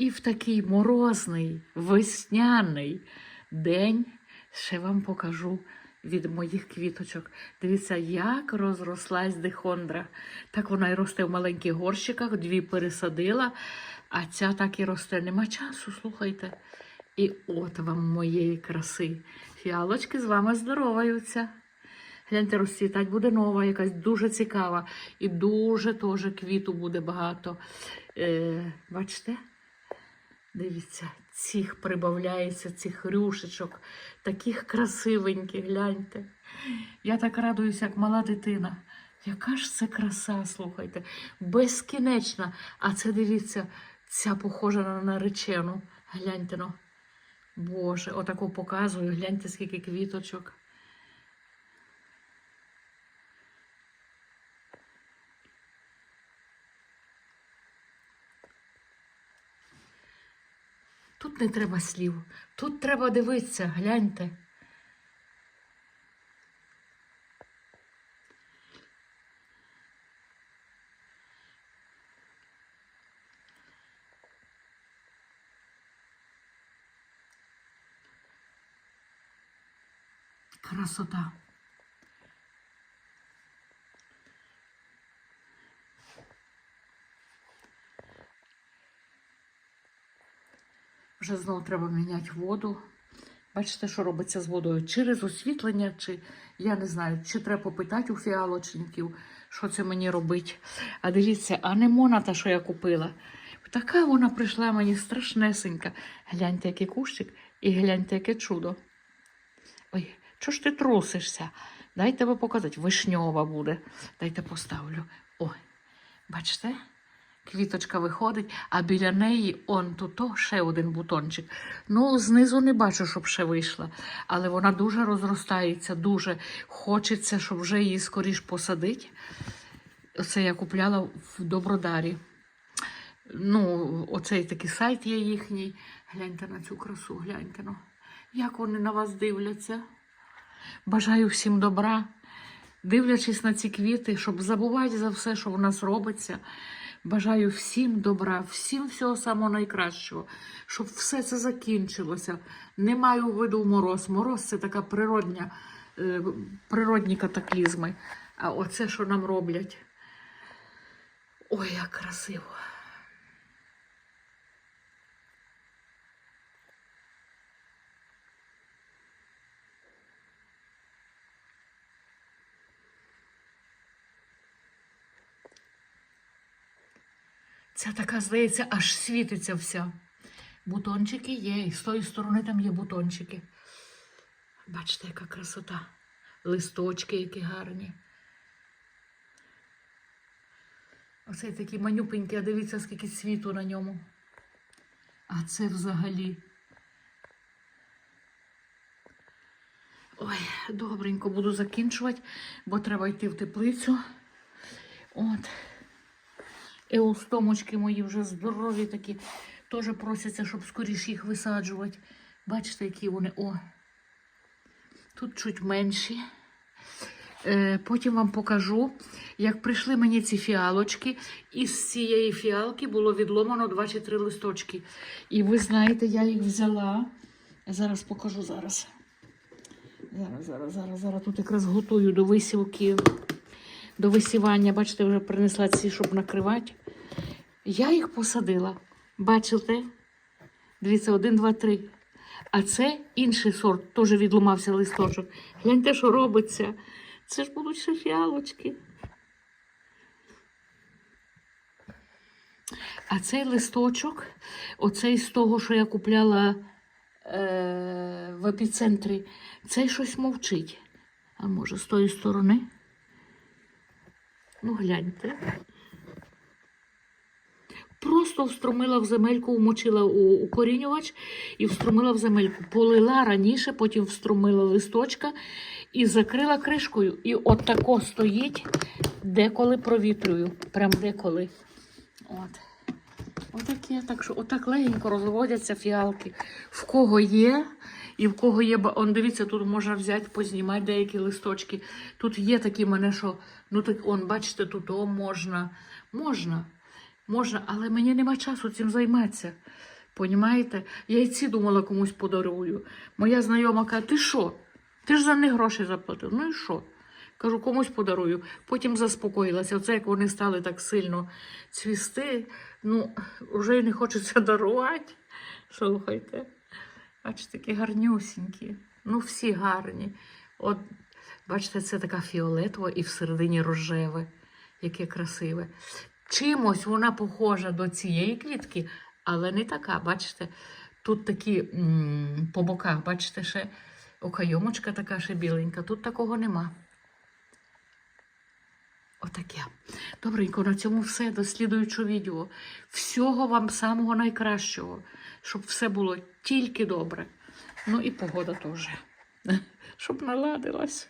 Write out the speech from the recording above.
І в такий морозний, весняний день ще вам покажу від моїх квіточок. Дивіться, як розрослась дихондра. Так вона і росте в маленьких горщиках, дві пересадила, а ця так і росте. Нема часу, слухайте. І от вам моєї краси. Фіалочки з вами здороваються. Гляньте, розцвітать буде нова, якась дуже цікава. І дуже теж квіту буде багато. Е, бачите? Дивіться, цих прибавляється, цих рюшечок, таких красивеньких, гляньте. Я так радуюся, як мала дитина. Яка ж це краса, слухайте, безкінечна. А це дивіться, ця похожа на наречену. Гляньте ну. Боже, отаку показую, гляньте, скільки квіточок. Тут не треба слів, тут треба дивитися, гляньте. Красота. Вже знову треба міняти воду. Бачите, що робиться з водою? Через освітлення, чи я не знаю, чи треба попитати у фіалочників, що це мені робить. А дивіться, анемона та, що я купила. Така вона прийшла мені страшнесенька. Гляньте, який кущик, і гляньте, яке чудо. Ой, чого ж ти трусишся? Дайте ви показати, вишньова буде. Дайте поставлю. Ой, бачите? Квіточка виходить, а біля неї он тут ще один бутончик. Ну, знизу не бачу, щоб ще вийшла. Але вона дуже розростається, дуже хочеться, щоб вже її скоріш посадити. Оце я купляла в Добродарі. Ну, оцей такий сайт є їхній. Гляньте на цю красу, гляньте. Ну. Як вони на вас дивляться. Бажаю всім добра, дивлячись на ці квіти, щоб забувати за все, що в нас робиться. Бажаю всім добра, всім всього самого найкращого, щоб все це закінчилося. Не маю в виду мороз. Мороз це така природня, е, природні катаклізми. А оце, що нам роблять. Ой, як красиво. Ця така, здається, аж світиться вся. Бутончики є, і з тої сторони там є бутончики. Бачите, яка красота. Листочки, які гарні. Оцей такий манюпенький, а дивіться, скільки світу на ньому. А це взагалі. Ой, добренько буду закінчувати, бо треба йти в теплицю. От. Еустомочки мої вже здорові такі. Теж просяться, щоб скоріше їх висаджувати. Бачите, які вони. О. Тут чуть менші. Е, потім вам покажу, як прийшли мені ці фіалочки. І з цієї фіалки було відломано два чи три листочки. І ви знаєте, я їх взяла. Зараз покажу зараз. Зараз, зараз, зараз, зараз тут якраз готую до висівки, до висівання. Бачите, вже принесла ці, щоб накривати. Я їх посадила. Бачите? Дивіться, один, два, три. А це інший сорт, теж відломався листочок. Гляньте, що робиться. Це ж будуть ще фіалочки. А цей листочок, оцей з того, що я купляла е- в епіцентрі, цей щось мовчить. А може, з тої сторони? Ну, гляньте. Просто встромила в земельку, вмочила у укорінювач і встромила в земельку. Полила раніше, потім встромила листочка і закрила кришкою. І от тако стоїть, деколи провітрюю. Прям деколи. От. Отаке, так що отак легенько розводяться фіалки. В кого є, і в кого є. Он дивіться, тут можна взяти, познімати деякі листочки. Тут є такі мене, що ну так он, бачите, тут о, можна. Можна. можна, але мені нема часу цим займатися. Понімаєте? Я і ці думала комусь подарую. Моя знайома каже, ти що? Ти ж за них гроші заплатив. Ну і що? Кажу, комусь подарую. Потім заспокоїлася. Оце як вони стали так сильно цвісти, ну, вже й не хочеться дарувати. Слухайте. Бачите, такі гарнюсінькі. Ну, всі гарні. От, бачите, це така фіолетова і всередині рожеве, яке красиве. Чимось вона похожа до цієї квітки, але не така. Бачите, тут такі м, по боках, бачите, ще окайомочка така ще біленька. Тут такого нема. Отаке. Добренько, на цьому все. До слідуючого відео. Всього вам самого найкращого, щоб все було тільки добре. Ну і погода теж. Щоб наладилась.